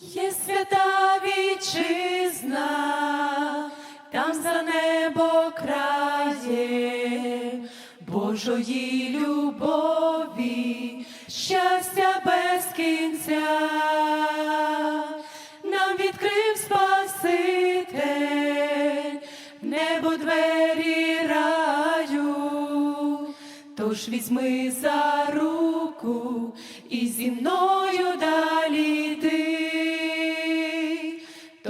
Є свята вітчизна, там за небо крає Божої любові, щастя без кінця, нам відкрив Спаситель, небо двері раю. Тож візьми за руку і зі мною далі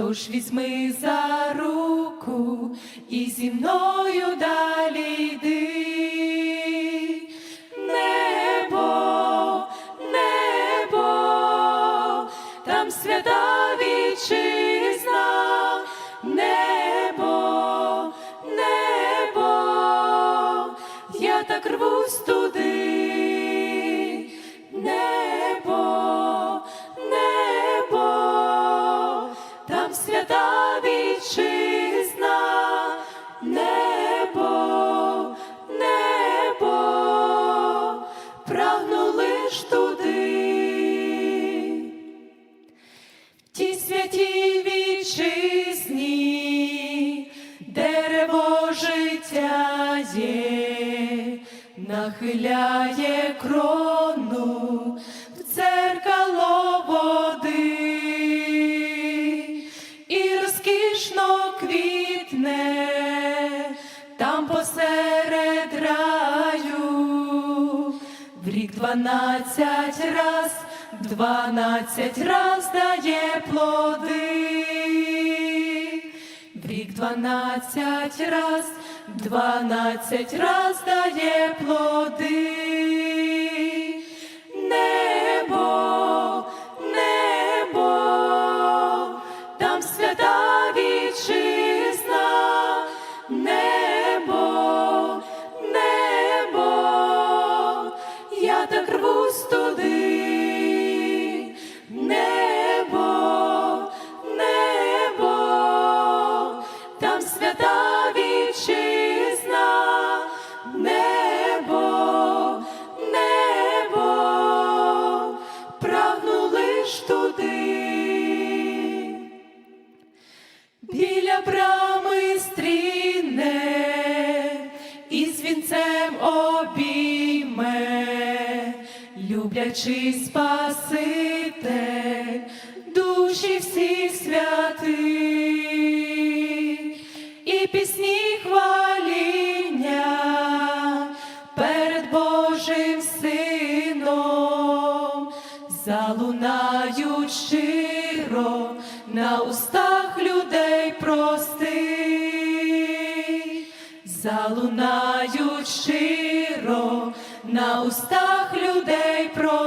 Тож візьми за руку і зі мною далі йди. Небо, небо, там свята вітчизна, життя нахиляє крону в дзеркало води. І розкішно квітне там посеред раю. В рік дванадцять раз, дванадцять раз дає плоди, рік дванадцять раз, дванадцять раз дає плоди. Небо, небо, там свята вітчизна, небо, небо, я так рвусь туди, там свята вітчизна, небо, небо, прагну лиш туди. Біля брами стріне і з обійме, люблячий Спаситель, душі всіх святих, залунають щиро на устах людей простих, залунають щиро на устах людей простих.